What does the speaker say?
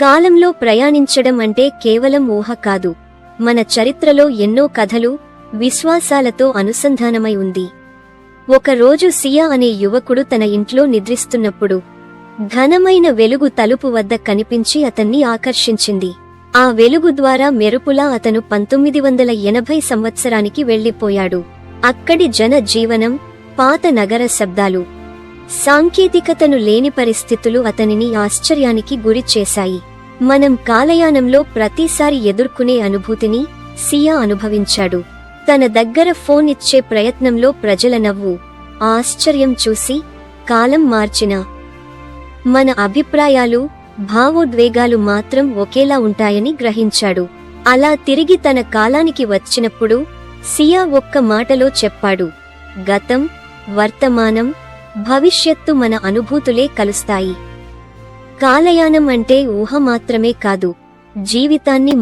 కాలంలో ప్రయాణించడం అంటే కేవలం ఊహ కాదు. మన చరిత్రలో ఎన్నో కథలు విశ్వాసాలతో అనుసంధానమై ఉంది. ఒకరోజు సియా అనే యువకుడు తన ఇంట్లో నిద్రిస్తున్నప్పుడు ఘనమైన వెలుగు తలుపు వద్ద కనిపించి అతన్ని ఆకర్షించింది. ఆ వెలుగు ద్వారా మెరుపులా అతను పంతొమ్మిది వందల ఎనభై సంవత్సరానికి వెళ్ళిపోయాడు అక్కడి జన జీవనం పాత నగర శబ్దాలు సాంకేతికతను లేని పరిస్థితులు అతనిని ఆశ్చర్యానికి గురి చేశాయి. మనం కాలయానంలో ప్రతిసారి ఎదుర్కొనే అనుభూతిని సియా అనుభవించాడు. తన దగ్గర ఫోన్ ఇచ్చే ప్రయత్నంలో ప్రజల నవ్వు ఆశ్చర్యం చూసి కాలం మార్చిన. మన అభిప్రాయాలు భావోద్వేగాలు మాత్రం ఒకేలా ఉంటాయని గ్రహించాడు. అలా తిరిగి తన కాలానికి వచ్చినప్పుడు సియా ఒక్క మాటలో చెప్పాడు. గతం వర్తమానం భవిష్యత్తు మన అనుభూతులే కలుస్తాయి. కాలయానం అంటే ఊహ మాత్రమే కాదు జీవితాన్ని